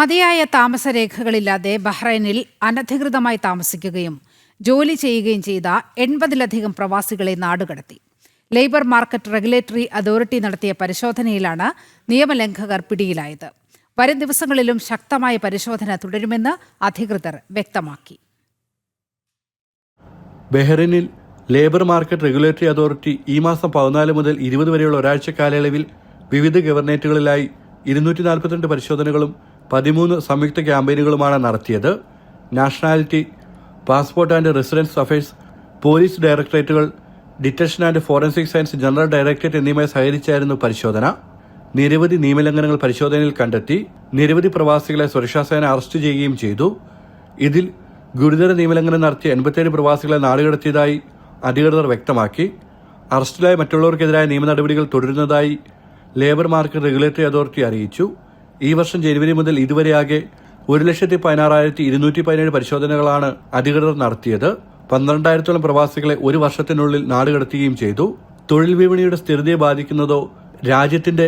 മതിയായ താമസരേഖകളില്ലാതെ ബഹ്റൈനിൽ അനധികൃതമായി താമസിക്കുകയും ജോലി ചെയ്യുകയും ചെയ്ത എൺപതിലധികം പ്രവാസികളെ നാടുകടത്തി. ലേബർ മാർക്കറ്റ് റെഗുലേറ്ററി അതോറിറ്റി നടത്തിയ പരിശോധനയിലാണ് നിയമലംഘകർ പിടിയിലായത്. വരും ദിവസങ്ങളിലും ശക്തമായ പരിശോധന തുടരുമെന്ന് അധികൃതർ വ്യക്തമാക്കി. ബഹ്റൈനിൽ ലേബർ മാർക്കറ്റ് റെഗുലേറ്ററി അതോറിറ്റി ഈ മാസം പതിനാല് മുതൽ ഇരുപത് വരെയുള്ള ഒരാഴ്ച കാലയളവിൽ വിവിധ ഗവർണേറ്റുകളിലായി ഇരുന്നൂറ്റി നാൽപ്പത്തിരണ്ട് പരിശോധനകളും പതിമൂന്ന് സംയുക്ത ക്യാമ്പയിനുകളുമാണ് നടത്തിയത്. Nationality passport and residence affairs police ഡയറക്ടറേറ്റുകൾ detection and forensic science general directorate എന്നിവയെ സഹകരിച്ചായിരുന്നു പരിശോധന. നിരവധി നിയമലംഘനങ്ങൾ പരിശോധനയിൽ കണ്ടെത്തി നിരവധി പ്രവാസികളെ സുരക്ഷാസേന അറസ്റ്റ് ചെയ്യുകയും ചെയ്തു. ഇതിൽ ഗുരുതര നിയമലംഘനം നടത്തിയ എൺപത്തിയേഴ് പ്രവാസികളെ നാടുകടത്തിയതായി അധികൃതർ വ്യക്തമാക്കി. അറസ്റ്റിലായ മറ്റുള്ളവർക്കെതിരായ നിയമ നടപടികൾ തുടരുന്നതായി ലേബർ മാർക്കറ്റ് റെഗുലേറ്ററി അതോറിറ്റി അറിയിച്ചു. ഈ വർഷം ജനുവരി മുതൽ ഇതുവരെയാകെ ഒരു ലക്ഷത്തി പതിനാറായിരത്തി ഇരുന്നൂറ്റി പതിനേഴ് പരിശോധനകളാണ് അധികൃതർ നടത്തിയത്. പന്ത്രണ്ടായിരത്തോളം പ്രവാസികളെ ഒരു വർഷത്തിനുള്ളിൽ നാടുകടത്തുകയും ചെയ്തു. തൊഴിൽ വിപണിയുടെ സ്ഥിരതയെ ബാധിക്കുന്നതോ രാജ്യത്തിന്റെ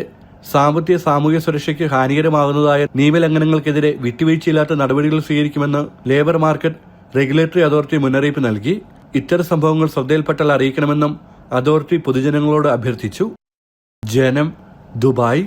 സാമ്പത്തിക സാമൂഹ്യ സുരക്ഷയ്ക്ക് ഹാനികരമാകുന്നതായ നിയമലംഘനങ്ങൾക്കെതിരെ വിട്ടുവീഴ്ചയില്ലാത്ത നടപടികൾ സ്വീകരിക്കുമെന്ന് ലേബർ മാർക്കറ്റ് റെഗുലേറ്ററി അതോറിറ്റി മുന്നറിയിപ്പ് നൽകി. ഇത്തരം സംഭവങ്ങൾ ശ്രദ്ധയിൽപ്പെട്ടാൽ അറിയിക്കണമെന്നും അതോറിറ്റി പൊതുജനങ്ങളോട് അഭ്യർത്ഥിച്ചു. ജനം ദുബായ്.